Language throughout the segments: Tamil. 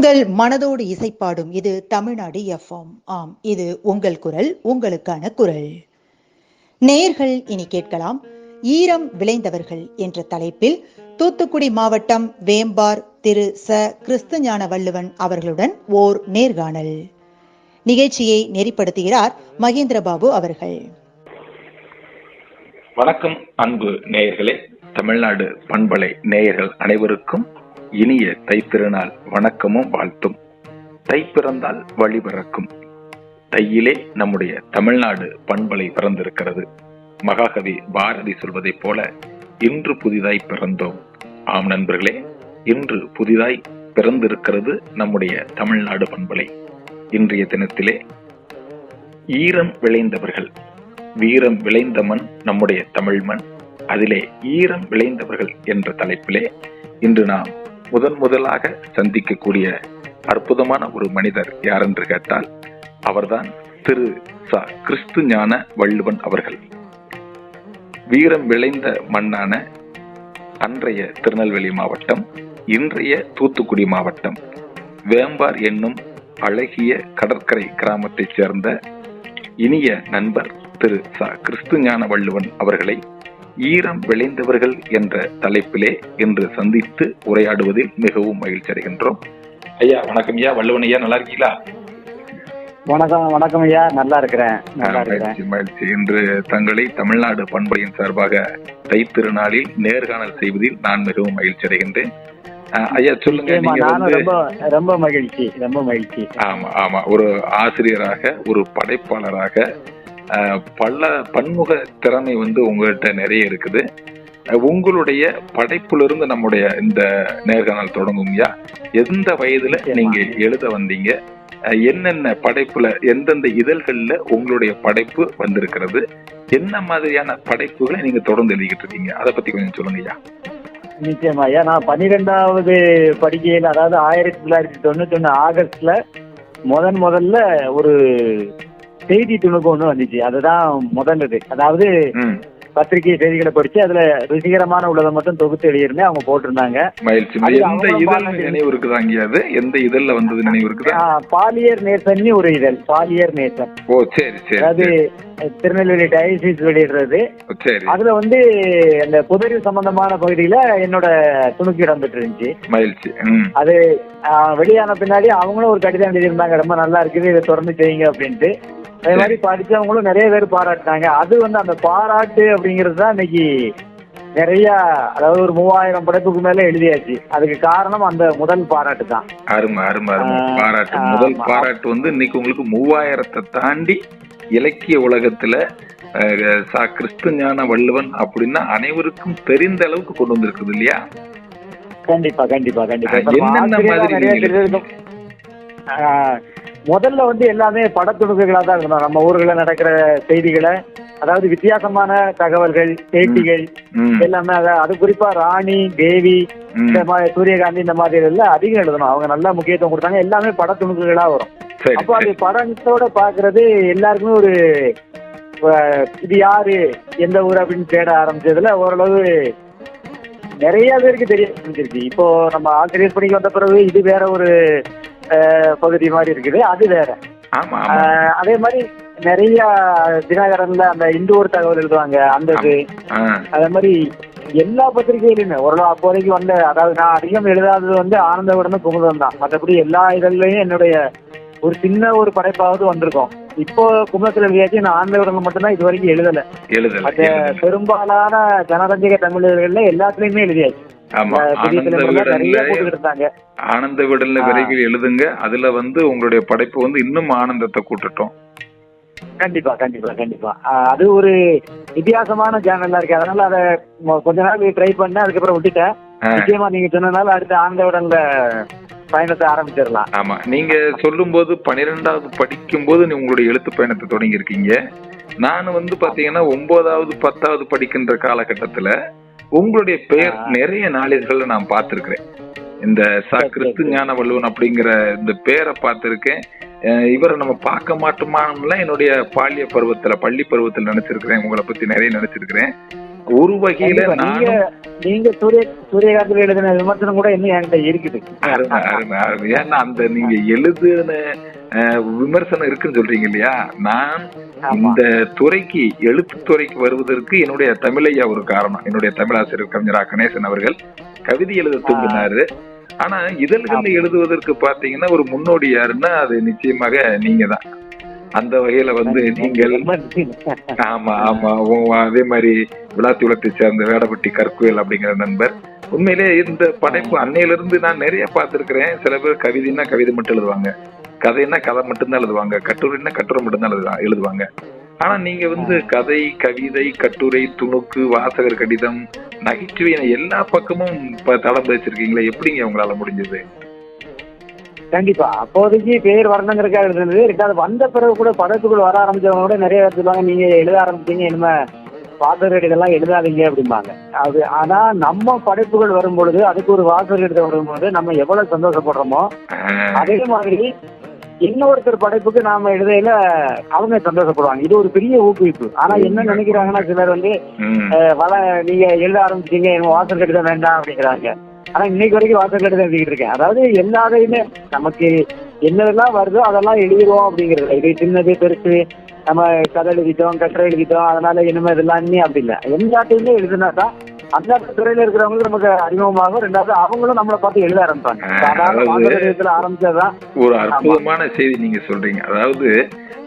உங்கள் மனதோடு இசைப்பாடும் இது தமிழ்நாடு எஃப்எம் ஆம் இது உங்கள் குரல் உங்களுக்கான குரல். நேர்கள் இனி கேட்கலாம். ஈரம் விளைந்தவர்கள் என்ற தலைப்பில் தூத்துக்குடி மாவட்டம் வேம்பார் திரு ச. கிறிஸ்துஞான வள்ளுவன் அவர்களுடன் ஓர் நேர்காணல். நிகழ்ச்சியை நெறிப்படுத்துகிறார் மகேந்திரபாபு அவர்கள். வணக்கம் அன்பு நேயர்களே. தமிழ்நாடு பண்பலை நேயர்கள் அனைவருக்கும் இனிய தைத்திருநாள் வணக்கமும் வாழ்த்தும். தை பிறந்தால் வழி பிறக்கும். தையிலே நம்முடைய தமிழ்நாடு பண்பலை பிறந்திருக்கிறது. மகாகவி பாரதி சொல்வதைப் போல இன்று புதிதாய் பிறந்தோம். ஆம் நண்பர்களே இன்று புதிதாய் பிறந்திருக்கிறது நம்முடைய தமிழ்நாடு பண்பலை. இன்றைய தினத்திலே ஈரம் விளைந்தவர்கள் வீரம் விளைந்த மண் நம்முடைய தமிழ் மண். அதிலே ஈரம் விளைந்தவர்கள் என்ற தலைப்பிலே இன்று நாம் முதன் முதலாக சந்திக்கக்கூடிய அற்புதமான ஒரு மனிதர் யார் என்று கேட்டால் அவர்தான் திரு ச. கிறிஸ்து ஞான வள்ளுவன் அவர்கள். வீரம் விளைந்த மண்ணான அன்றைய திருநெல்வேலி மாவட்டம் இன்றைய தூத்துக்குடி மாவட்டம் வேம்பார் என்னும் அழகிய கடற்கரை கிராமத்தைச் சேர்ந்த இனிய நண்பர் திரு ச. கிறிஸ்து ஞான வள்ளுவன் அவர்களை ஈரம் விளைந்தவர்கள் என்ற தலைப்பிலே இன்று சந்தித்து உரையாடுவதில் மிகவும் மகிழ்ச்சி அடைகின்றோம். ஐயா வணக்கம் ஐயா. வள்ளுவன் ஐயா நல்லா இருக்கீங்களா? வணக்கம் வணக்கம் ஐயா. நல்லா இருக்கிறேன். மகிழ்ச்சி இன்று தங்களை தமிழ்நாடு பண்பலையின் சார்பாக தைத்திருநாளில் நேர்காணல் செய்வதில் நான் மிகவும் மகிழ்ச்சி அடைகின்றேன். ஐயா சொல்லுங்க. நீங்க ரொம்ப மகிழ்ச்சி ரொம்ப மகிழ்ச்சி. ஆமா ஆமா. ஒரு ஆசிரியராக ஒரு படைப்பாளராக பல பன்முக திறமை வந்து உங்கள்கிட்ட நிறைய இருக்குது. உங்களுடைய படைப்பிலிருந்து நம்முடைய இந்த நேர்காணல் தொடங்குங்கய்யா எந்த வயதுல. நீங்க எழுத வந்தீங்க? என்னென்ன படைப்புல எந்தெந்த இதழ்கள்ல உங்களுடைய படைப்பு வந்திருக்கிறது? என்ன மாதிரியான படைப்புகளை நீங்க தொடர்ந்து எழுதிக்கிட்டு இருக்கீங்க? அதை பத்தி கொஞ்சம் சொல்லுங்கய்யா நிச்சயமா. ஐயா நான் பன்னிரெண்டாவது படிக்கையில் அதாவது ஆயிரத்தி தொள்ளாயிரத்தி தொண்ணூத்தி ஒண்ணு ஆகஸ்ட்ல முதன் முதல்ல ஒரு செய்தி துணுக்கு ஒண்ணு வந்துச்சு. அதுதான் முதல் இது அதாவது பத்திரிகை செய்திகளை படிச்சு அதுல ருசிகரமான உள்ளதை மட்டும் தொகுத்து எழுதியிருந்தேன் அவங்க போட்டிருந்தாங்க. அது நினைவு இருக்குதாங்கய்யா அது? எந்த இதழ்ல வந்தது நினைவு இருக்குதா பாலியர் நேசன் ஒரு இதழ். பாலியர் நேசன் ஓ சரி சரி சரி. திருநெல்வேலி டயசிஸ் வெளியிடுறது. அதுல வந்து அந்த புதறிவு சம்பந்தமான பகுதியில என்னோட துணுக்கு இடம்பெற்று இருந்துச்சு மகிழ்ச்சி அது வெளியான பின்னாடி அவங்களும் ஒரு கடிதம் எழுதியிருந்தாங்க. ரொம்ப நல்லா இருக்குது இதை தொடர்ந்து செய்யுங்க அப்படின்ட்டு. அதே மாதிரி படிச்சவங்களும் நிறைய பேர் பாராட்டினாங்க. அது வந்து அந்த பாராட்டு அப்படிங்கிறது தான் இன்னைக்கு நிறைய அதாவது ஒரு மூவாயிரம் படைப்புக்கு மேல எழுதியாச்சு. அதுக்கு காரணம் அந்த முதல் பாராட்டு தான். அருமை அருமை அருமை. பாராட்டு. முதல் பாராட்டு வந்து இன்னைக்கு உங்களுக்கு மூவாயிரத்தை தாண்டி இலக்கிய உலகத்துல சா கிறிஸ்து ஞான வள்ளுவன் அப்படின்னா அனைவருக்கும் தெரிந்த அளவுக்கு கொண்டு வந்திருக்குது இல்லையா? கண்டிப்பா கண்டிப்பா கண்டிப்பா. என்னென்ன மாதிரி முதல்ல வந்து எல்லாமே படத்துணுக்குகளா தான் இருக்கணும் நம்ம ஊர்ல நடக்கிற செய்திகளை அதாவது வித்தியாசமான தகவல்கள் பேட்டிகள் எல்லாமே அத- குறிப்பா ராணி தேவி. இந்த மாதிரி சூரியகாந்தி இந்த மாதிரி எல்லாம் அதிகம் எழுதணும். அவங்க நல்லா முக்கியத்துவம் கொடுத்தாங்க. எல்லாமே படத்துணுக்குகளா வரும். அப்போ அது படத்தோட பாக்குறது எல்லாருக்குமே ஒரு இது யாரு எந்த ஊர் அப்படின்னு தேட ஆரம்பிச்சதுல ஓரளவு நிறைய பேருக்கு தெரிய ஆரம்பிச்சிருச்சு இப்போ நம்ம ஆசிரியர் பணிக்கு வந்த பிறகு இது வேற ஒரு பகுதி மாதிரி இருக்குது. அது வேற. அதே மாதிரி நிறைய தினகரன்ல அந்த இந்து ஒரு தகவல் எழுதுவாங்க அந்த இது அதே மாதிரி எல்லா பத்திரிகையிலுமே ஓரளவு அப்போதைக்கு வந்த அதாவது நான் அதிகம் எழுதாதது வந்து ஆனந்த விடனும் குமுதம் தான். மற்றபடி எல்லா இதழ்லையும் என்னுடைய ஒரு சின்ன ஒரு படைப்பாவது வந்திருக்கும். இப்போ குமுதத்தில் எழுதியாச்சு நான் ஆனந்த விடனில் மட்டும்தான் இது வரைக்கும் எழுதல. பெரும்பாலான ஜனரஞ்சக தமிழர்கள்ல எல்லாத்துலயுமே எழுதியாச்சு. ஆனந்த விடல்ல விடல்ல ஆ. விரைவில் எழுதுங்க. அதுல வந்து உங்களுடைய படைப்பு வந்து இன்னும் ஆனந்தத்தை கூட்டட்டும். கண்டிப்பா கண்டிப்பா கண்டிப்பா. அது ஒரு வித்தியாசமான சேனல்லா இருக்கு. அதனால அதை கொஞ்ச நாள் ட்ரை பண்ணேன் அதுக்கப்புறம் விட்டுட்டேன். நிச்சயமா நீங்க சொன்னனால அடுத்த ஆனந்த விடன்ல பயணத்தை ஆரம்பிச்சிடலாம். ஆமா நீங்க சொல்லும்போது பன்னிரெண்டாவது படிக்கும்போது நீ உங்களுடைய எழுத்து பயணத்தை தொடங்கி இருக்கீங்க நான் வந்து பாத்தீங்கன்னா ஒன்பதாவது பத்தாவது படிக்கின்ற காலகட்டத்துல உங்களுடைய பெயர். நிறைய நாளிதழ்கள்ல நான் பார்த்திருக்கிறேன் இந்த ச கிறிஸ்து. ஞான வள்ளுவன் அப்படிங்கிற இந்த பேரை பார்த்திருக்கேன் இவரை நம்ம பார்க்க மாட்டோமான்லாம் என்னுடைய பாலிய பருவத்துல பள்ளி பருவத்தில் நினைச்சிருக்கிறேன் உங்களை பத்தி நிறைய நினைச்சிருக்கிறேன் ஒரு வகையில. நீங்க சூரிய சூரியகாந்தில் எழுதின விமர்சனம் கூட இன்னும் என்கிட்ட இருக்குது ஏன்னா அந்த நீங்க எழுதுன அஹ், விமர்சனம் இருக்குன்னு சொல்றீங்க இல்லையா? நான். இந்த துறைக்கு எழுத்து துறைக்கு வருவதற்கு என்னுடைய தமிழையா ஒரு காரணம். என்னுடைய தமிழாசிரியர் கவிஞரா கணேசன் அவர்கள் கவிதை எழுத தூண்டினாரு ஆனா இதழ்கள் எழுதுவதற்கு பாத்தீங்கன்னா ஒரு முன்னோடி யாருன்னா அது நிச்சயமாக நீங்க தான் அந்த வகையில வந்து நீங்கள். ஆமா ஆமா. அதே மாதிரி விளாத்தி உலகத்தை சேர்ந்த வேடப்பட்டி கற்குவேல் அப்படிங்கிற நண்பர். உண்மையிலே இந்த படைப்பு அன்னையில இருந்து நான் நிறைய பார்த்திருக்கிறேன். சில பேர் கவிதைன்னா கவிதை மட்டும் எழுதுவாங்க. கதைன்னா கதை மட்டும்தான் எழுதுவாங்க. கட்டுரைன்னா கட்டுரை மட்டும்தான் எழுதுவா- எழுதுவாங்க. ஆனா நீங்க வந்து கதை கவிதை கட்டுரை துணுக்கு வாசகர் கடிதம் நகைச்சுவை எல்லா பக்கமும் தடம் பதிச்சிருக்கீங்களே எப்படிங்க உங்களால முடிஞ்சது? கண்டிப்பா. அப்போதைக்கு பேர் வரணுங்கிறதுக்காக எழுதுனது. ரெண்டாவது வந்த பிறகு கூட படத்துக்குள்ள வர ஆரம்பிச்சவங்க கூட நிறைய பேர் சொல்லுவாங்க நீங்க எழுத ஆரம்பிச்சீங்க இனிமே வாசகர் இதெல்லாம் எழுதாதீங்க அப்படிம்பாங்க. அது ஆனா நம்ம படைப்புகள் வரும் பொழுது அதுக்கு ஒரு வாசகர் எழுத வரும்போது நம்ம எவ்வளவு சந்தோஷப்படுறோமோ அதே மாதிரி இன்னொருத்தர் படைப்புக்கு நாம எழுதையில அவங்க சந்தோஷப்படுவாங்க. இது ஒரு பெரிய ஊக்குவிப்பு. ஆனா என்ன நினைக்கிறாங்கன்னா சிலர் வந்து வள நீங்க எழுத ஆரம்பிச்சீங்க எனக்கு வாசல் கடிதம் வேண்டாம் அப்படிங்கிறாங்க. ஆனா இன்னைக்கு வரைக்கும் வாசல் கடிதம் எழுதிக்கிட்டு இருக்கேன். அதாவது எல்லாரையுமே நமக்கு என்னதெல்லாம் வருதோ அதெல்லாம் எழுதிடுவோம் அப்படிங்கிறது. இது சின்னது பெருசு நம்ம கதை எழுதிட்டோம் கட்டுரை எழுதிட்டோம் அதனால இனிமே இதெல்லாம் இன்னும் அப்படி இல்லை. எல்லாத்தையுமே எழுதுனா தான் அந்த துறையில இருக்கிறவங்களுக்கு நமக்கு அறிமுகமாகும் ரெண்டாவது அவங்களும் நம்மளை பார்த்து எழுத ஆரம்பிப்பாங்க. ஆரம்பிச்சதுதான். ஒரு அற்புதமான செய்தி நீங்க சொல்றீங்க. அதாவது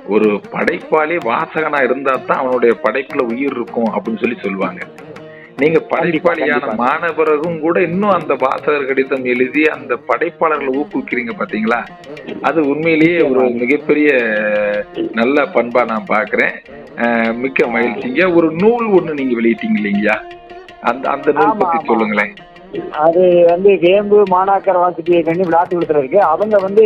ஒரு படைப்பாளி வாசகனா இருந்தா தான் அவனுடைய படைப்புல உயிர் இருக்கும் அப்படின்னு சொல்லி சொல்லுவாங்க. நீங்க படைப்பாளியான கண்டிப்பா. மாணவர்களும் கூட இன்னும் அந்த வாசகர் கடிதம் எழுதி அந்த படைப்பாளர்களை ஊக்குவிக்கிறீங்க பாத்தீங்களா? அது உண்மையிலேயே ஒரு மிகப்பெரிய நல்ல பண்பா நான் பாக்குறேன். மிக்க மகிழ்ச்சிங்க. ஒரு நூல் ஒண்ணு நீங்க வெளியிட்டீங்க இல்லைங்கய்யா அந்த அந்த நூல் பத்தி. சொல்லுங்களேன். அது வந்து வேம்பு மாணாக்கர் வாசிப்பியை கண்டி விளையாட்டு கொடுத்துல இருக்கு. அவங்க வந்து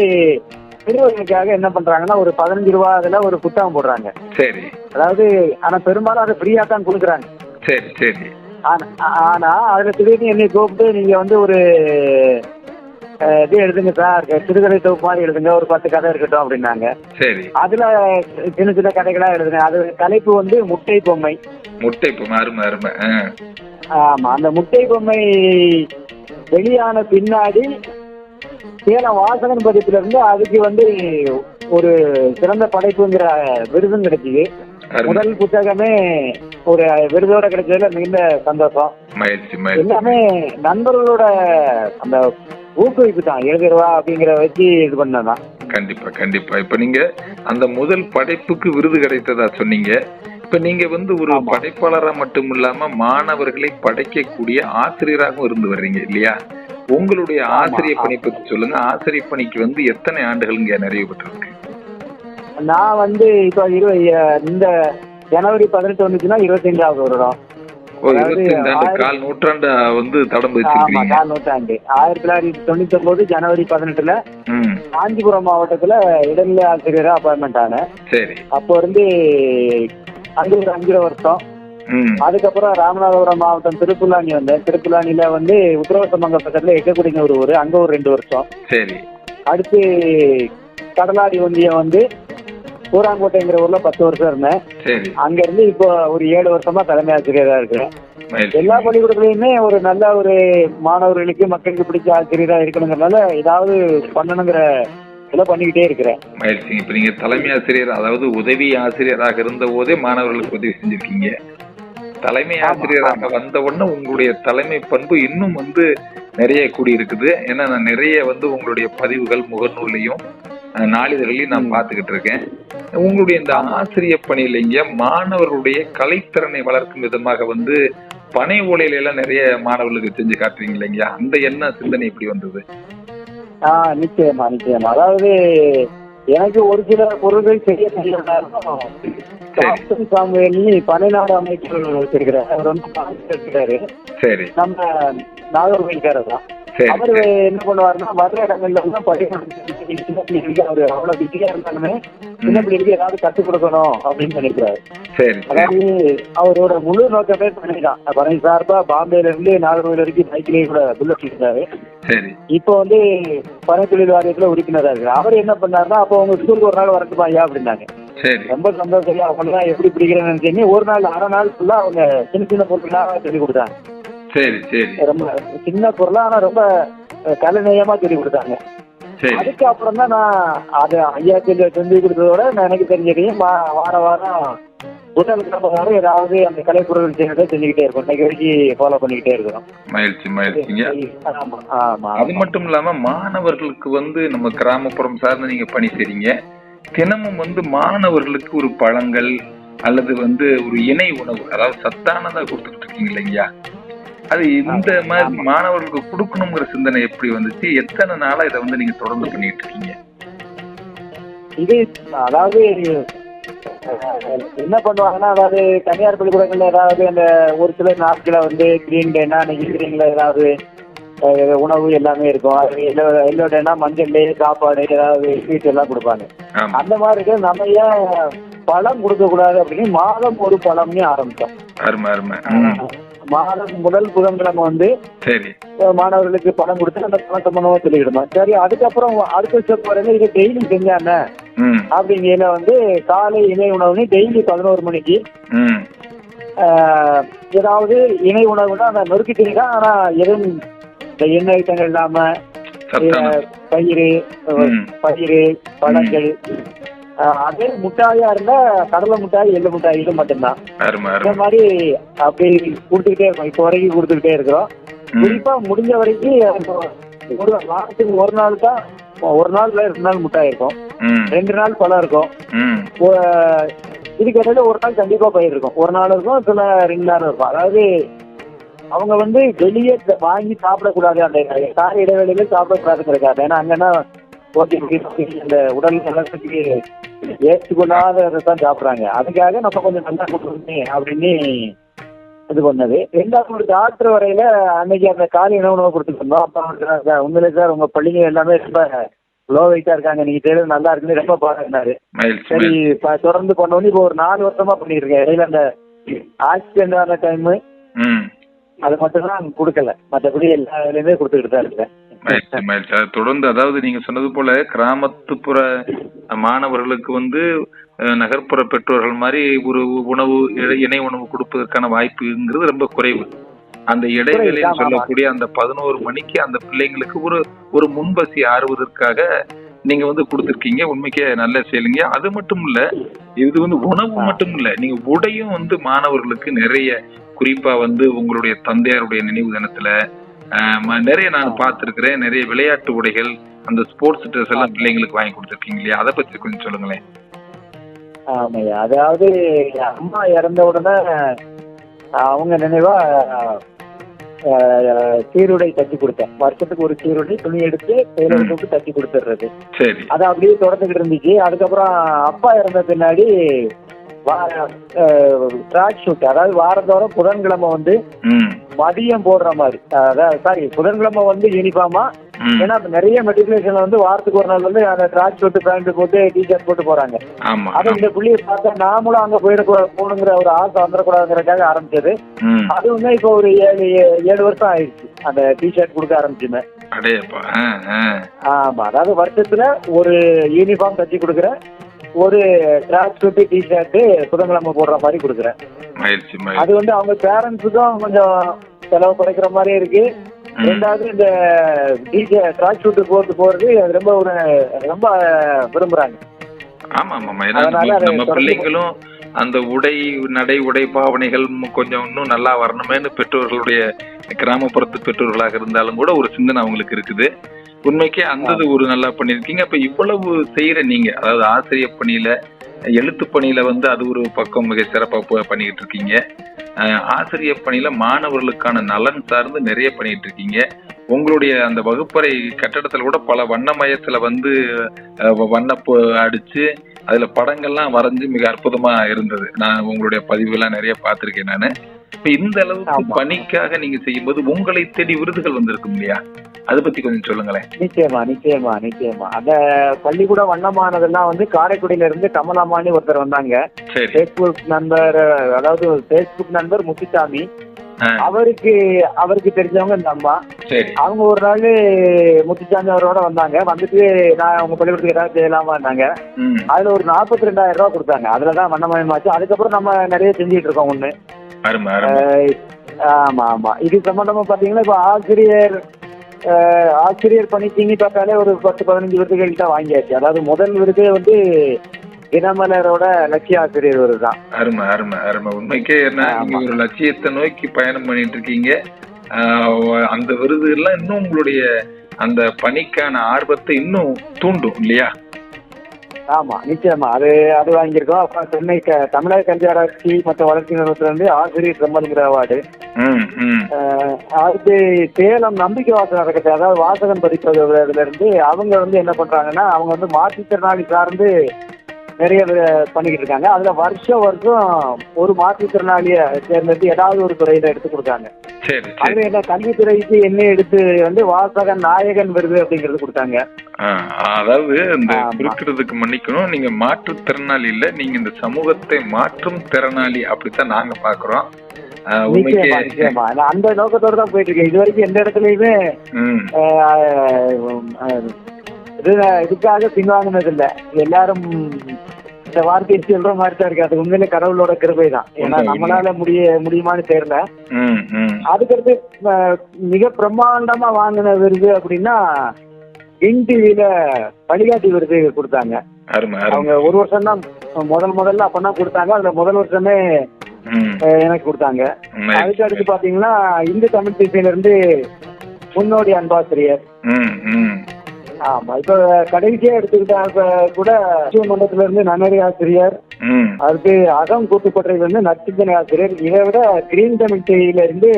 சிறுவர்களுக்காக என்ன பண்றாங்கன்னா ஒரு பதினஞ்சு ரூபா அதுல ஒரு புத்தகம் போடுறாங்க. சரி. அதாவது ஆனா பெரும்பாலும் அதை ஃப்ரீயா தான் கொடுக்குறாங்க. சரி சரி. ஆனா- அதுல திடீர்னு என்னை கூப்பிட்டு நீங்க வந்து ஒரு இது எழுதுங்க சார். சிறுகதை தொகுப்பு மாதிரி எழுதுங்க. ஒரு பத்து கதை இருக்கட்டும் அப்படின்னாங்க. சரி. அதுல சின்ன சின்ன கதைகளா எழுதுங்க. அது தலைப்பு வந்து முட்டை பொம்மை. முட்டை இப்போ அருமை அருமை. ஆமா அந்த முட்டை பொம்மை வெளியான பின்னாடி சேலம் வாசகன் பதிப்புல இருந்து அதுக்கு வந்து ஒரு சிறந்த படைப்புங்கிற விருதும் கிடைச்சிது முதல் புத்தகமே ஒரு விருதோட கிடைச்சதுல மிகுந்த சந்தோஷம். எல்லாமே நண்பர்களோட அந்த ஊக்குவிப்பு தான் எழுதிருவா அப்படிங்கிற வச்சு இது பண்ணதான். கண்டிப்பா கண்டிப்பா. இப்ப நீங்க அந்த முதல் படைப்புக்கு விருது கிடைத்ததா சொன்னீங்க. இப்ப நீங்க வந்து ஒரு. படைப்பாளரா மட்டும் இல்லாம மாணவர்களை படைக்கக்கூடிய ஆசிரியராகவும் இருந்து வர்றீங்க இல்லையா? உங்களுடைய ஆமா. பணி பத்தி சொல்லுங்க. ஆசிரியர் பணிக்கு வந்து எத்தனை ஆண்டுகள் இங்க நிறைவு பெற்றிருக்கு? நான் வந்து இப்போ இந்த ஜனவரி பதினெட்டு வந்துச்சுன்னா இருபத்தஞ்சாவது வருடம். கால் நூற்றாண்டு வந்து தடம் கால் நூற்றாண்டு. ஆயிரத்தி தொள்ளாயிரத்தி தொண்ணூத்தி ஒன்பது ஜனவரி பதினெட்டுல காஞ்சிபுரம் மாவட்டத்துல இடைநிலை ஆசிரியரா அப்பாயின்மெண்ட் ஆனேன். சரி. அப்போ இருந்து அங்க ஒரு அஞ்சரை வருஷம் அதுக்கப்புறம் ராமநாதபுரம் மாவட்டம் திருப்புல்லானி வந்தேன். திருப்புல்லானில வந்து உத்தரவசமங்க பக்கத்துல எக்கக்குடிங்க ஒரு ஊர். அங்க ஒரு ரெண்டு வருஷம். சரி. அடுத்து கடலாடி ஒன்றியம் வந்து பூராங்கோட்டைங்கிற ஊர்ல பத்து வருஷம் இருந்தேன். அங்க இருந்து இப்போ ஒரு ஏழு வருஷமா தலைமை ஆசிரியரா இருக்கிறேன். எல்லா பள்ளிக்கூடத்துலயுமே ஒரு நல்ல ஒரு மாணவர்களுக்கு மக்களுக்கு பிடிச்ச ஆசிரியரா இருக்கணுங்கிறனால ஏதாவது பண்ணணுங்கிற பண்ணிக்கிட்டே இருக்கிறேன். மகிழ்ச்சி இப்ப நீங்க தலைமை ஆசிரியர் அதாவது உதவி ஆசிரியராக இருந்த போதே மாணவர்களுக்கு உதவி செஞ்சிருக்கீங்க. தலைமை ஆசிரியராக வந்த உடனே உங்களுடைய தலைமை பண்பு இன்னும் வந்து நிறைய கூடி இருக்குது ஏன்னா நான் நிறைய வந்து உங்களுடைய பதிவுகள் முகநூல்லையும் அஹ், நாளிதழ்களையும் நான். பார்த்துக்கிட்டு இருக்கேன். உங்களுடைய இந்த ஆசிரியர் பணியில இங்க மாணவர்களுடைய கலைத்திறனை வளர்க்கும் விதமாக வந்து பனை ஓலையில எல்லாம் நிறைய மாணவர்களுக்கு செஞ்சு காட்டுறீங்க இல்லைங்கயா அந்த என்ன சிந்தனை இப்படி வந்தது? ஆஹ் நிச்சயமா நிச்சயமா. அதாவது எனக்கு ஒரு சில பொருள்கள் செய்ய காப்டன் சாமுவேலி பனைநாடு அமைச்சர் வச்சிருக்கிறார் அவர் வந்து இருக்கிறாரு சரி. நம்ம நாகர்கோவில்காரர் தான். அவரு என்ன பண்ணுவாருன்னா வர்ற இடங்கள்ல வந்து சின்ன பிள்ளைகளுக்கு அவரு அவ்வளவு பிஸியா இருந்தாலுமே சின்ன பிள்ளைகளுக்கு ஏதாவது கத்துக் கொடுக்கணும் அப்படின்னு நினைக்கிறாரு அதாவது அவரோட முழு நோக்கமே பண்ணிதான் பனை சார்பா பாம்பேல இருந்து நாகர்கோவில் வரைக்கும் பைக்லயே கூட புல்லட் இருந்தாரு இப்போ வந்து பனை தொழில் வாரியத்துல உறுப்பினரா இருக்கு அவர் என்ன பண்ணாருன்னா அப்போ உங்க ஸ்கூலுக்கு ஒரு நாள் வரட்டுமா ஐயா அப்படின்னாங்க. ரொம்ப சந்தோஷம் அவங்க எப்படி பிடிக்கிறேன்னு நினைச்சீங்க ஒரு நாள் அரை நாள் ஃபுல்லா அவங்க சின்ன சின்ன பொருளா சொல்லி கொடுத்தாங்க. சரி சரி. ரொம்ப சின்ன பொருளா ஆனா ரொம்ப கலைநயமா சொல்லி கொடுத்தாங்க. அதுக்கப்புறம் தான் நான் அது ஐயா சொல்லி செஞ்சு கொடுத்ததோட நான் எனக்கு தெரிஞ்சதையும் வார வாரம் முதல் கிழமை ஏதாவது அந்த கலைப்பொருள் செய்யறதை செஞ்சுக்கிட்டே இருக்கும். இன்னைக்கு வரைக்கும் ஃபாலோ பண்ணிக்கிட்டே இருக்கிறோம். மகிழ்ச்சி மகிழ்ச்சிங்க. அது மட்டும் இல்லாம மாணவர்களுக்கு வந்து நம்ம கிராமப்புறம் சார்ந்து நீங்க பணி செய்றீங்க. தினமும் வந்து மாணவர்களுக்கு ஒரு பழங்கள் அல்லது வந்து ஒரு இணை உணவு அதாவது சத்தானதா கொடுத்துட்டு இருக்கீங்க இல்லைங்கய்யா அது இந்த மாதிரி மாணவர்களுக்கு கொடுக்கணுங்கிற சிந்தனை எப்படி வந்துச்சு? எத்தனை நாளா இதை வந்து நீங்க தொடர்ந்து பண்ணிட்டு இருக்கீங்க? இது அதாவது என்ன பண்ணுவாங்கன்னா அதாவது தனியார் பள்ளிக்கூடங்கள்ல ஏதாவது அந்த ஒரு சில நாட்களை வந்து கிரீன் டேனா அன்னைக்கு ஈவினிங்ல ஏதாவது உணவு எல்லாமே இருக்கும். அது எல்லோ எல்லோ டேனா மஞ்சள் டே சாப்பாடு ஏதாவது ஸ்வீட் எல்லாம் கொடுப்பாங்க. அந்த மாதிரி இருக்கு நம்ம ஏன் பழம் கொடுக்க கூடாது அப்படின்னு மாதம் ஒரு பழம்னு ஆரம்பிச்சோம் மாதம் முதல் புதன்கிழமை வந்து மாணவர்களுக்கு பணம் கொடுத்து அந்த பணத்தை பண்ணுவோம் சொல்லிக்கிடுமா சரி அதுக்கப்புறம் அடுத்த ஸ்டெப் வரையில இது டெய்லி செஞ்சானே ம். அப்படிங்கையில வந்து காலை இணை உணவுன்னு டெய்லி பதினோரு மணிக்கு ஏதாவது இணை உணவுனா அந்த நொறுக்கு தீனி ஆனா எதுவும் இந்த எண்ணெய் ஐட்டங்கள் இல்லாம பயிறு ம். பயிறு பழங்கள் அதே முட்டாயா இருந்தா கடலை முட்டாய் எள்ளு முட்டாய் இது மட்டும்தான். இந்த மாதிரி அப்படி கொடுத்துக்கிட்டே இருக்கோம். இப்போ வரைக்கும் கொடுத்துக்கிட்டே இருக்கிறோம். குறிப்பா முடிஞ்ச வரைக்கும் ஒரு வாரத்துக்கு ஒரு நாள் தான் ஒரு நாள் ரெண்டு நாள் முட்டாய் இருக்கும். ரெண்டு நாள் பழம் இருக்கும். இதுக்கு இடையில ஒரு நாள் கண்டிப்பா பயிர் இருக்கும். ஒரு நாள் இருக்கும் சில ரெண்டு நாள் இருக்கும். அதாவது அவங்க வந்து வெளியே வாங்கி சாப்பிடக்கூடாது அந்த கார இடைவெளியில சாப்பிடக்கூடாதுங்கிறக்காக ஏன்னா அங்கன்னா ஓகே அந்த உடல் நலத்துக்கு ஏற்றுக்கொள்ளாத தான் சாப்பிடுறாங்க. அதுக்காக நம்ம கொஞ்சம் நல்லா கொடுக்கணுமே அப்படின்னு இது பண்ணது. ரெண்டாவது ஒரு டாக்டர் வரையில அன்னைக்கு அந்த காலை உணவு உணவு கொடுத்துட்டு இருந்தோம். அப்ப அவர் சொன்னார், "சார், உண்மையிலே சார் உங்க பள்ளிங்க எல்லாமே ரொம்ப லோ வெயிட்டா இருக்காங்க. நீங்க செய்யறது நல்லா இருக்குன்னு ரொம்ப மகிழ்ச்சி சரி தொடர்ந்து பண்ணோன்னு இப்போ ஒரு நாலு வருஷமா பண்ணிட்டு இருக்கேன் இடையில அந்த ஆக்சிடென்ட் ஆன டைம் அது மட்டும் தான் கொடுக்கல. மற்றபடி எல்லா இதுலயுமே கொடுத்துக்கிட்டு தான் இருக்கேன். மகிழ்ச்சி மகிழ்ச்சி அதை தொடர்ந்து அதாவது நீங்க சொன்னது போல கிராமத்துப்புற மாணவர்களுக்கு வந்து நகர்ப்புற பெற்றோர்கள் மாதிரி ஒரு உணவு இணை- உணவு கொடுப்பதற்கான வாய்ப்புங்கிறது ரொம்ப குறைவு. அந்த இடைவேளைன்னு. சொல்லக்கூடிய அந்த பதினோரு மணிக்கு அந்த பிள்ளைங்களுக்கு ஒரு ஒரு முன்பசி ஆறுவதற்காக நீங்க வந்து கொடுத்துருக்கீங்க. உண்மைக்கே நல்ல செயலுங்க. அது மட்டும் இல்ல இது வந்து உணவு மட்டும் இல்ல நீங்க உடையும் வந்து மாணவர்களுக்கு நிறைய குறிப்பா வந்து உங்களுடைய தந்தையாருடைய நினைவு தினத்துல நிறைய நான் பார்த்திருக்கிறேன். நிறைய விளையாட்டு உடைகள் அந்த ஸ்போர்ட்ஸ் ட்ரெஸ் எல்லாம் பிள்ளைங்களுக்கு வாங்கி கொடுத்துருக்கீங்க இல்லையா? அதை பத்தி கொஞ்சம் சொல்லுங்களேன். ஆமாய்யா. அதாவது அம்மா இறந்த உடனே அவங்க நினைவா சீருடை தச்சு கொடுத்தேன். வருஷத்துக்கு ஒரு சீருடை துணி எடுத்து டெய்லர் போட்டு தச்சு கொடுத்துடுறது சரி. அது அப்படியே தொடர்ந்துகிட்டு இருந்துச்சு. அதுக்கப்புறம் அப்பா இறந்த பின்னாடி ட்ராக் ஷூட் அதாவது வாரந்தோறும் புதன்கிழமை வந்து ம். மதியம் போடுற மாதிரி. அதாவது சாரி புதன்கிழமை வந்து யூனிஃபார்மா ஏன்னா நிறைய மெட்ரிகுலேஷன்ல வந்து வாரத்துக்கு ஒரு நாள் வந்து அந்த ட்ராக் ஷூட் பேண்ட் போட்டு டிஷர்ட் போட்டு போறாங்க. ஆமா. அதை இந்த புள்ளியை பார்த்தா நாமளும் அங்க போயிடக்கூடாது போகணுங்கிற ஒரு ஆசை வந்துடக்கூடாதுங்கிறதுக்காக ஆரம்பிச்சது. ம். அது வந்து இப்போ ஒரு ஏழு ஏழு வருஷம் ஆயிடுச்சு. அந்த டிஷர்ட் கொடுக்க ஆரம்பிச்சுமே. ஆமா. அதாவது வருஷத்துல ஒரு யூனிஃபார்ம் தச்சு கொடுக்குறேன். ஒரு ட்ராக் ஷூட் டிஷர்ட் புதன்கிழமை போடுற மாதிரி கொடுக்குறேன். அது வந்து அவங்க பேரண்ட்ஸுக்கும் கொஞ்சம் செலவு குறைக்கிற மாதிரி இருக்கு. ரெண்டாவது இந்த டிஜே ட்ராக் ஷூட் போட்டு போறது ரொம்ப ஒரு ரொம்ப விரும்புறாங்க. ஆமா ஆமா ஏன்னா நம்ம- பிள்ளைங்களும் அந்த உடை நடை உடை பாவனைகள் கொஞ்சம் இன்னும் நல்லா வரணுமேனு பெற்றோர்களுடைய கிராமப்புறத்து பெற்றோர்களாக இருந்தாலும் கூட ஒரு சிந்தனை அவங்களுக்கு இருக்குது. உண்மைக்கே அந்த இது ஒரு நல்லா பண்ணிருக்கீங்க அப்ப இவ்வளவு செய்யற நீங்க அதாவது ஆசிரியர் பணியில எழுத்து பணியில வந்து அது ஒரு பக்கம் மிக சிறப்பா போ- பண்ணிக்கிட்டு இருக்கீங்க. ஆசிரியர் பணியில மாணவர்களுக்கான நலன் சார்ந்து நிறைய பண்ணிட்டு இருக்கீங்க. உங்களுடைய அந்த வகுப்பறை கட்டடத்துல கூட பல வண்ணமயத்துல வந்து அஹ், வ- வண்ணப்பு அடிச்சு அதுல படங்கள்லாம் வரைஞ்சு மிக அற்புதமா இருந்தது. நான் உங்களுடைய பதிவுலாம் நிறைய பார்த்திருக்கேன் நானு. இந்த அளவுக்கு. பணிக்காக நீங்க செய்யும்போது உங்களை தேடி விருதுகள் வந்திருக்கும் இல்லையா? அதை பத்தி கொஞ்சம் சொல்லுங்களேன். நிச்சயமா நிச்சயமா நிச்சயமா. அந்த பள்ளிக்கூட வண்ணமானதெல்லாம் வந்து காரைக்குடியில இருந்து கமலாமானி ஒருத்தர் வந்தாங்க. சரி. ஃபேஸ்புக் நண்பர் அதாவது ஃபேஸ்புக் நண்பர் முத்துசாமி. அவருக்கு அவருக்கு தெரிஞ்சவங்க இந்த அம்மா. அவங்க ஒரு நாள் முத்துச்சாமி அவரோட வந்தாங்க. வந்துட்டு நான் உங்க பள்ளிக்கூடத்துக்கு ஏதாவது செய்யலாமான்னாங்க. அதுல ஒரு நாற்பத்தி ரெண்டாயிரம் ரூபாய் கொடுத்தாங்க. அதுலதான் வண்ணமயமாச்சு. அதுக்கப்புறம் நம்ம நிறைய செஞ்சுட்டு இருக்கோம் ஒண்ணு. ஆமா ஆமா. இது சம்பந்தமா பாத்தீங்கன்னா இப்ப ஆசிரியர் ஆசிரியர் பணி தீங்கி பார்த்தாலே ஒரு பத்து பதினஞ்சு விருதுகள் தான் வாங்கியாச்சு. அதாவது முதல் விருதே வந்து தினமலரோட லட்சிய ஆசிரியர் விருது தான். அருமை அருமை அருமை. உண்மைக்கே என்ன நீங்க ஒரு லட்சியத்தை நோக்கி பயணம் பண்ணிட்டு இருக்கீங்க அந்த விருது எல்லாம் இன்னும் உங்களுடைய அந்த பணிக்கான ஆர்வத்தை இன்னும் தூண்டும் இல்லையா? ஆமா நிச்சயமா. அது அது வாங்கியிருக்கோம். அப்புறம் சென்னை தமிழக கல்வி ஆராய்ச்சி மற்றும் வளர்ச்சி நிறுவனத்துல இருந்து ஆசிரியர் செம்மல்ங்கிற அவார்டு. அடுத்து சேலம் நம்பிக்கை வாசகம் நடக்குது அதாவது வாசகன் பதிப்பதுல இருந்து அவங்க வந்து என்ன பண்றாங்கன்னா அவங்க வந்து மாற்றுத்திறனாளி சார்ந்து நிறைய பண்ணிக்கிட்டு இருக்காங்க. அதுல வருஷம் வருஷம் ஒரு மாற்றுத்திறனாளிய தேர்ந்தெடுத்து ஏதாவது ஒரு துறையில எடுத்து கொடுத்தாங்க. அதுல என்ன கல்வித்துறைக்கு என்ன எடுத்து வந்து வாசகன் நாயகன் விருது அப்படிங்கிறது கொடுத்தாங்க. அதாவது இந்த ஆமா. குறுக்கிறதுக்கு மன்னிக்கணும். நீங்க மாற்றுத்திறனாளி இல்ல நீங்க இந்த சமூகத்தை மாற்றும் திறனாளி அப்படித்தான் நாங்க பாக்குறோம். அந்த நோக்கத்தோட தான் போயிட்டு இருக்கேன். இது வரைக்கும் எந்த இடத்துலயுமே இது இதுக்காக பின்வாங்கினது இல்ல எல்லாரும் இந்த வார்த்தையை சொல்ற மாதிரி தான் இருக்கு. அது உண்மையிலே கடவுளோட கிருபை தான் ஏன்னா நம்மளால முடிய முடியுமான்னு தெரியல. அதுக்கடுத்து மிக பிரம்மாண்டமா வாங்கின விருது அப்படின்னா வின் டிவில வழிகாட்டி விருது கொடுத்தாங்க. அவங்க ஒரு வருஷம் தான் முதல் முதல்ல அப்பதான் கொடுத்தாங்க. அதுல முதல் வருஷமே எனக்கு கொடுத்தாங்க. அதுக்கு அடுத்து பாத்தீங்கன்னா இந்து தமிழ் திசையில இருந்து முன்னோடி அன்பாசிரியர். ஆமா இப்ப கடைசியா எடுத்துக்கிட்டாங்க கூட மண்டலத்துல இருந்து நன்னறி ஆசிரியர் அடுத்து அகம் கூட்டுக்கொற்றையில இருந்து நற்சிந்தனை ஆசிரியர். இதை விட கிரீன் தமிழ் செய்தியில இருந்து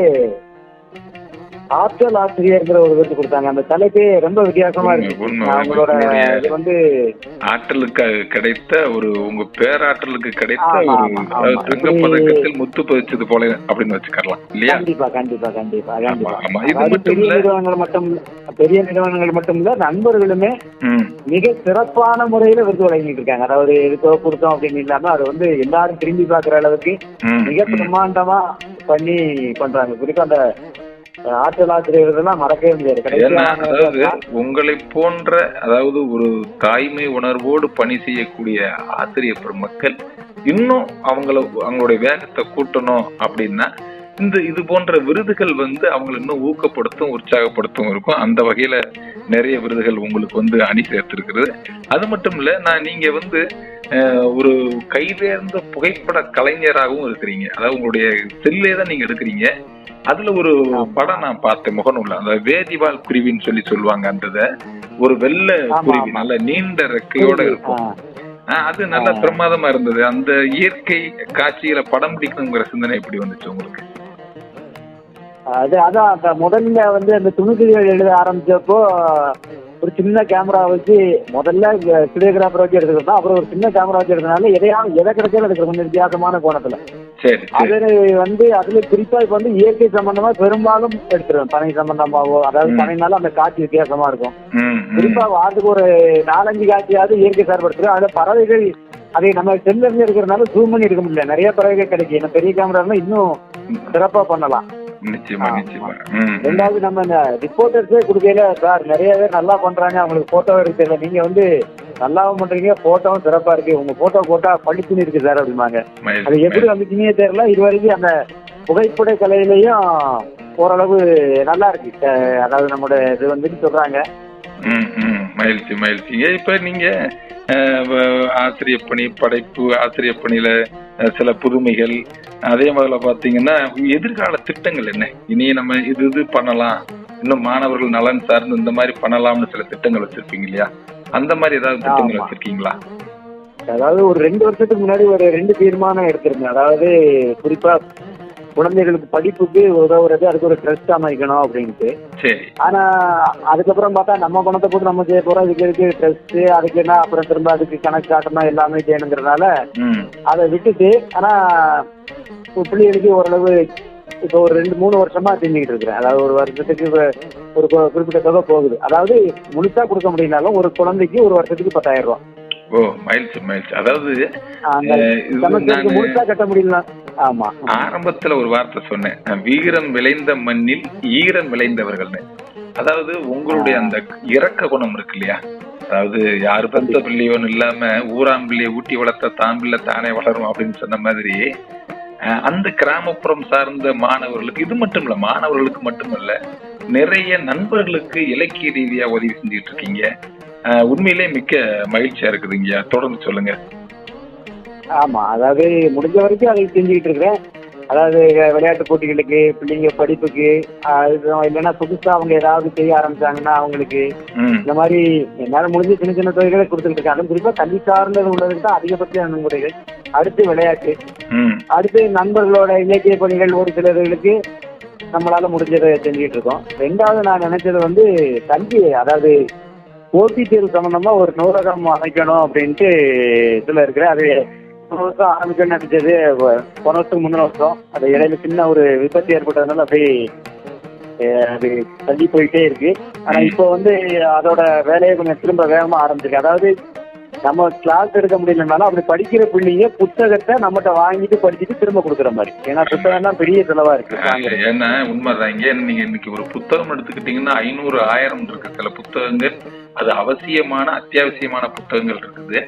ஆற்றல் ஆசிரியர்ங்கிற ஒரு விருது கொடுத்தாங்க. அந்த தலைப்பே ரொம்ப வித்தியாசமா இருக்கு. அவங்களோட இது வந்து ஆற்றலுக்கு கிடைத்த ஒரு உங்க பேராற்றலுக்கு கிடைத்த ஒரு. தங்க பதக்கத்தில் முத்து பதிச்சது போல அப்படின்னு வச்சுக்கலாம் இல்லையா? கண்டிப்பா கண்டிப்பா கண்டிப்பா கண்டிப்பா. அதாவது மட்டும் பெரிய. நிறுவனங்கள் மட்டும் பெரிய நிறுவனங்கள் மட்டும் இல்ல நண்பர்களுமே மிக சிறப்பான முறையில விருது வழங்கிட்டு இருக்காங்க. அதாவது எதுக்கோ கொடுத்தோம் அப்படின்னு இல்லாம அது வந்து எல்லாரும் திரும்பி பார்க்குற அளவுக்கு மிக. பிரம்மாண்டமா பண்ணி பண்றாங்க குறிப்பா அந்த ஆற்றல் ஆசிரியர்கள்லாம் மறக்கவே முடியாது. உங்களை போன்ற அதாவது ஒரு தாய்மை உணர்வோடு பணி செய்யக்கூடிய ஆசிரியர் பெருமக்கள் இன்னும் அவங்கள அவங்களுடைய வேகத்தை கூட்டணும் அப்படின்னா இந்த இது போன்ற விருதுகள் வந்து அவங்களை இன்னும் ஊக்கப்படுத்தும் உற்சாகப்படுத்தும் இருக்கும். அந்த வகையில நிறைய விருதுகள் உங்களுக்கு வந்து அணி சேர்த்திருக்கிறது அது மட்டும் இல்ல நான் நீங்க வந்து ஒரு கைதேர்ந்த புகைப்பட கலைஞராகவும் இருக்கிறீங்க. அதாவது உங்களுடைய செல்லே தான் நீங்க எடுக்கிறீங்க. அதுல ஒரு. படம் நான் பார்த்தேன் முகநூல்ல அந்த வேதிவால் குருவின்னு சொல்லி சொல்லுவாங்க அந்த. ஒரு வெள்ளை குருவி. நல்ல நீண்ட ரெக்கையோட இருக்கும் அது நல்ல. பிரமாதமா இருந்தது அந்த இயற்கை காட்சிகளை படம் பிடிக்கணுங்கிற சிந்தனை எப்படி வந்துச்சு உங்களுக்கு அது அதான் அந்த முதல்ல வந்து அந்த துணுக்குகள் எழுத ஆரம்பிச்சப்போ ஒரு சின்ன கேமரா வச்சு முதல்ல வீடியோகிராஃபர் வச்சு எடுத்துக்கிட்டோம் அப்புறம் ஒரு சின்ன கேமரா வச்சு எடுத்தனால எதையாவது எதை கிடைச்சாலும் எடுக்கிற கொஞ்சம் வித்தியாசமான கோணத்துல சரி சரி. அது வந்து அதுல குறிப்பா இப்ப வந்து இயற்கை சம்பந்தமா பெரும்பாலும் எடுத்துருவேன். பனை சம்பந்தமாவோ அதாவது. பனைனால அந்த காட்சி வித்தியாசமா இருக்கும். குறிப்பா வாரத்துக்கு ஒரு நாலஞ்சு காட்சியாவது இயற்கை சார்படுத்துறோம் அதுல பறவைகள் அதை நம்ம செல்ல இருந்து இருக்கிறதுனால ஜூம் பண்ணி எடுக்க முடியல. நிறைய பறவைகள் கிடைக்கும். ஏன்னா பெரிய கேமரா இன்னும் சிறப்பா பண்ணலாம். ரெண்டாவது நம்ம இந்த ரிப்போர்ட்டர்ஸே கொடுக்கையில சார் நிறைய பேர் நல்லா பண்றாங்க. அவங்களுக்கு போட்டோ எடுக்க தெரியல நீங்க வந்து நல்லாவும் பண்றீங்க போட்டோவும் சிறப்பா இருக்கு. உங்க போட்டோ போட்டா பளிச்சுன்னு இருக்கு சார் அப்படிம்பாங்க. மகிழ்ச்சி, அது எப்படி. வந்துச்சுன்னே தெரியல. இது வரைக்கும் அந்த புகைப்பட கலையிலையும் ஓரளவு நல்லா இருக்கு. அதாவது நம்மளோட இது வந்துட்டு சொல்றாங்க. மகிழ்ச்சி மகிழ்ச்சிங்க இப்ப நீங்க அஹ், வ- ஆசிரியர் பணி படைப்பு ஆசிரியர் பணியில அஹ், சில புதுமைகள் அதே மாதிரில பாத்தீங்கன்னா எதிர்கால திட்டங்கள் என்ன? இனி நம்ம இது இது பண்ணலாம். இன்னும் மாணவர்கள் நலன் சார்ந்து இந்த மாதிரி பண்ணலாம்னு சில திட்டங்கள் வச்சிருப்பீங்க இல்லையா? அந்த மாதிரி ஏதாவது திட்டங்கள். வச்சிருக்கீங்களா? அதாவது ஒரு ரெண்டு வருஷத்துக்கு முன்னாடி ஒரு ரெண்டு தீர்மானம் எடுத்திருந்தேன். அதாவது குறிப்பா குழந்தைகளுக்கு படிப்புக்கு உதவுறது அதுக்கு ஒரு ட்ரஸ்ட் அமைக்கணும் அப்படின்ட்டு. ஆனா அதுக்கப்புறம் பார்த்தா நம்ம பணத்தை போட்டு நம்ம செய்ய போறோம். அதுக்கு இருக்கு ட்ரஸ்ட் அதுக்கு என்ன அப்புறம் திரும்ப அதுக்கு கணக்கு காட்டணும் எல்லாமே செய்யணுங்கிறதுனால அதை விட்டுட்டு ஆனா பிள்ளைகளுக்கு ஓரளவு இப்போ ஒரு ரெண்டு மூணு வருஷமா செஞ்சுக்கிட்டு இருக்கிறேன். அதாவது ஒரு வருஷத்துக்கு ஒரு குறிப்பிட்ட தொகை போகுது. அதாவது முழுசா கொடுக்க முடியலனாலும் ஒரு குழந்தைக்கு ஒரு வருஷத்துக்கு பத்தாயிரம் ரூபாய். ஓ மகிழ்ச்சி அதாவது முழுசா கட்ட முடியல ஆமா ஆரம்பத்துல ஒரு வார்த்தை சொன்னேன். வீரம் விளைந்த மண்ணில் ஈரம் விளைந்தவர்கள்னு. அதாவது உங்களுடைய அந்த இரக்க குணம் இருக்கு இல்லையா? அதாவது யாரு பெத்த பிள்ளையோன்னு இல்லாம ஊராம் பிள்ளைய ஊட்டி வளர்த்த தான் பிள்ளை தானே வளரும் அப்படின்னு சொன்ன மாதிரி அந்த கிராமப்புறம் சார்ந்த மாணவர்களுக்கு இது மட்டும் இல்ல மாணவர்களுக்கு மட்டுமல்ல நிறைய நண்பர்களுக்கு இலக்கிய ரீதியா உதவி செஞ்சுட்டு இருக்கீங்க உண்மையிலே மிக்க மகிழ்ச்சியா இருக்குதுங்க தொடர்ந்து சொல்லுங்க. ஆமா அதாவது முடிஞ்ச வரைக்கும் அதை செஞ்சுக்கிட்டு இருக்கிறேன். அதாவது விளையாட்டு போட்டிகளுக்கு பிள்ளைங்க படிப்புக்கு இல்லைன்னா புதுசா அவங்க ஏதாவது செய்ய ஆரம்பிச்சாங்கன்னா அவங்களுக்கு இந்த மாதிரி என்னால முடிஞ்ச சின்ன சின்ன தொகைகளை கொடுத்துக்கிட்டு இருக்கேன். அதுவும் குறிப்பா கல்வி சார்ந்தது உள்ளதுக்கு தான் அதிகபட்ச நன்முறைகள் அடுத்து விளையாட்டு. அடுத்து நண்பர்களோட இலக்கிய பணிகள் ஒரு சிலர்களுக்கு நம்மளால முடிஞ்சதை செஞ்சுக்கிட்டு இருக்கோம். ரெண்டாவது நான் நினைச்சது வந்து கல்வி அதாவது போட்டித் தேர்வு சம்பந்தமா ஒரு நூலகம் அமைக்கணும் அப்படின்ட்டு இதுல இருக்கிறேன். அது போன வருஷம் ஆரம்பிக்கணும்னு நினைச்சது. போன வருஷம் முந்தின வருஷம். அது இடையில சின்ன ஒரு விபத்து ஏற்பட்டதுனால அப்படியே அது தள்ளி போயிட்டே இருக்கு. ஆனா இப்போ வந்து அதோட வேலையை கொஞ்சம் திரும்ப வேகமா ஆரம்பிச்சிருக்கு. அதாவது நம்ம கிளாஸ் எடுக்க முடியலனாலும் அப்படி படிக்கிற பிள்ளைங்க புத்தகத்தை நம்மகிட்ட வாங்கிட்டு படிச்சுட்டு திரும்ப கொடுக்குற மாதிரி. ஏன்னா புத்தகம் தான் பெரிய செலவா இருக்கு. ஏன்னா உண்மைதான். இங்க நீங்க இன்னைக்கு ஒரு புத்தகம் எடுத்துக்கிட்டீங்கன்னா ஐநூறு ஆயிரம் இருக்கு. சில புத்தகங்கள் அது அவசியமான அத்தியாவசியமான புத்தகங்கள் இருக்குது.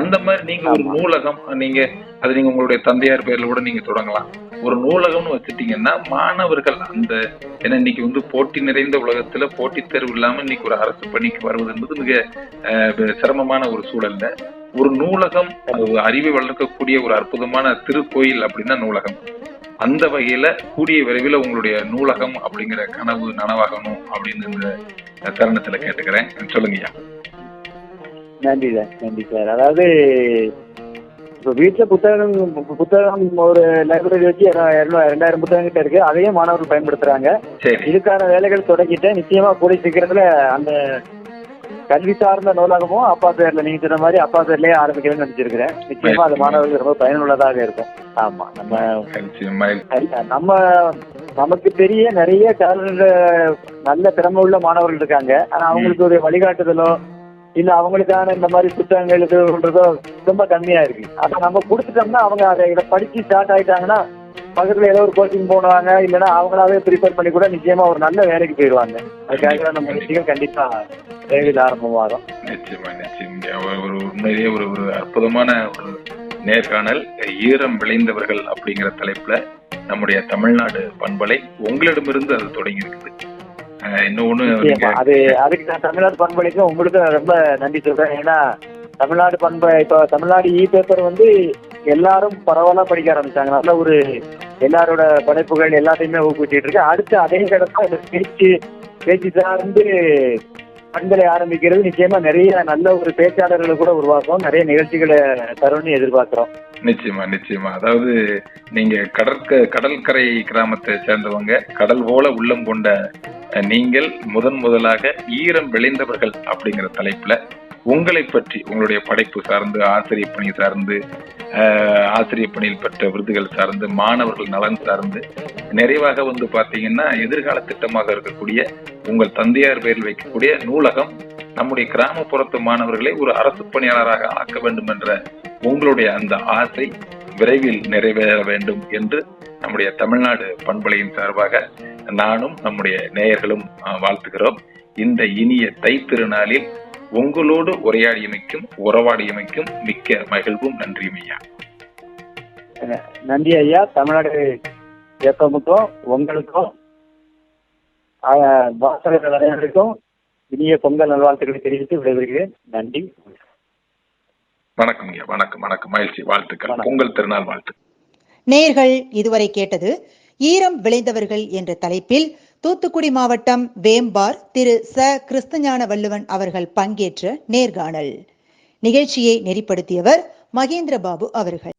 அந்த மாதிரி நீங்க ஒரு. நூலகம் நீங்க அது நீங்க உங்களுடைய தந்தையார் பேர்ல கூட நீங்க தொடங்கலாம். ஒரு நூலகம்னு வச்சுட்டீங்கன்னா மாணவர்கள் அந்த ஏன்னா இன்னைக்கு வந்து போட்டி நிறைந்த உலகத்துல போட்டித் தேர்வு இல்லாம இன்னைக்கு ஒரு அரசு பணிக்கு வருவது என்பது மிக சிரமமான ஒரு சூழல்ல ஒரு நூலகம் அறிவை வளர்க்கக்கூடிய ஒரு அற்புதமான திருக்கோயில் அப்படின்னா நூலகம். அந்த வகையில கூடிய விரைவில் உங்களுடைய நூலகம் அப்படிங்கிற கனவு நனவாகணும் அப்படின்னு இந்த தருணத்துல கேட்டுக்கிறேன். சொல்லுங்கய்யா. நன்றி சார் நன்றி சார். அதாவது இப்போ வீட்டில் புத்தகம் புத்தகம் ஒரு லைப்ரரி வச்சு ரெண்டாயிரம் புத்தகம் கிட்ட இருக்கு. அதையும் மாணவர்கள் பயன்படுத்துறாங்க. இதுக்கான வேலைகள் தொடங்கிட்டேன் நிச்சயமா கூடிய சீக்கிரத்துல அந்த கல்வி சார்ந்த நூலகமும் அப்பா பேர்ல நீங்க சொன்ன மாதிரி அப்பா பேர்லயே ஆரம்பிக்கணும்னு நினைச்சிருக்கிறேன். நிச்சயமா அது மாணவர்களுக்கு ரொம்ப பயனுள்ளதாக இருக்கும். ஆமா நம்ம. நம்ம நமக்கு தெரிய நிறைய நல்ல திறமை உள்ள மாணவர்கள் இருக்காங்க. ஆனா அவங்களுக்கு ஒரு வழிகாட்டுதலோ இல்ல அவங்களுக்கான இந்த மாதிரி புத்தகங்கள் இதுன்றதோ ரொம்ப கம்மியா இருக்கு. அதை நம்ம கொடுத்துட்டோம்னா அவங்க அதை இதை படிச்சு ஸ்டார்ட் ஆயிட்டாங்கன்னா பக்கத்துல ஏதோ ஒரு கோச்சிங் போனாங்க இல்லைன்னா அவங்களாவே ப்ரிப்பேர் பண்ணி கூட நிச்சயமா ஒரு நல்ல வேலைக்கு போயிடுவாங்க. அதுக்காக நம்ம விஷயம் கண்டிப்பா விரைவில் ஆரம்பமாகும். நிச்சயமா நிச்சயம். ஒரு ஒரு உண்மையிலேயே ஒரு ஒரு அற்புதமான ஒரு நேர்காணல். ஈரம் விளைந்தவர்கள் அப்படிங்கிற தலைப்புல நம்முடைய தமிழ்நாடு பண்பலை உங்களிடமிருந்து அது தொடங்கி இருக்குது இன்னொன்னு அது அதுக்கு நான் தமிழ்நாடு பண்பலைக்கும் உங்களுக்கு ரொம்ப நன்றி சொல்றேன். ஏன்னா தமிழ்நாடு பண்பை இப்போ தமிழ்நாடு இ பேப்பர் வந்து எல்லாரும் பரவலா படிக்க ஆரம்பிச்சாங்க. நல்ல ஒரு எல்லாரோட படைப்புகள் எல்லாத்தையுமே ஊக்குவிச்சிட்டு இருக்கு. அடுத்து அதே கிடத்தா இந்த பேச்சு பேச்சு சார்ந்து பண்பலை ஆரம்பிக்கிறது. நிச்சயமா நிறைய நல்ல ஒரு பேச்சாளர்களை கூட உருவாக்கும் நிறைய நிகழ்ச்சிகளை தரும்னு எதிர்பார்க்கிறோம். நிச்சயமா நிச்சயமா. அதாவது நீங்க கடற்க கடற்கரை கிராமத்தை சேர்ந்தவங்க கடல் போல உள்ளம் கொண்ட நீங்கள் முதன் முதலாக ஈரம் விளைந்தவர்கள் அப்படிங்கிற தலைப்புல உங்களை பற்றி உங்களுடைய படைப்பு சார்ந்து ஆசிரியர் பணி சார்ந்து ஆசிரிய ஆசிரியர் பணியில் பெற்ற விருதுகள் சார்ந்து மாணவர்கள் நலன் சார்ந்து நிறைவாக வந்து பார்த்தீங்கன்னா எதிர்கால திட்டமாக இருக்கக்கூடிய உங்கள் தந்தையார் பெயரில் வைக்கக்கூடிய நூலகம் நம்முடைய கிராமப்புறத்து மாணவர்களை ஒரு அரசு பணியாளராக ஆக்க வேண்டும் என்ற உங்களுடைய அந்த ஆசை விரைவில் நிறைவேற வேண்டும் என்று நம்முடைய தமிழ்நாடு பண்பலையின் சார்பாக நானும் நம்முடைய நேயர்களும் வாழ்த்துகிறோம். இந்த இனிய தைத்திருநாளில் உங்களோடு உரையாடியமைக்கும் உறவாடியமைக்கும் மிக்க மகிழ்வும் நன்றியும் ஐயா. நன்றி ஐயா. தமிழ்நாடு ஏப்பமுக்கும் உங்களுக்கும் ஆஹ், வாசகர்கள் அனைவருக்கும் இனிய பொங்கல் நல்வாழ்த்துக்களை தெரிவித்து விடைபெறுகிறேன். நன்றி. வணக்கம் ஐயா. வணக்கம் வணக்கம். மகிழ்ச்சி வாழ்த்துக்கள். பொங்கல் திருநாள் வாழ்த்து. நேர்கள் இதுவரை கேட்டது ஈரம் விளைந்தவர்கள் என்ற தலைப்பில் தூத்துக்குடி மாவட்டம் வேம்பார் திரு ச. கிறிஸ்தஞான வள்ளுவன் அவர்கள் பங்கேற்ற நேர்காணல். நிகழ்ச்சியை நெறிப்படுத்தியவர் மகேந்திரபாபு அவர்கள்.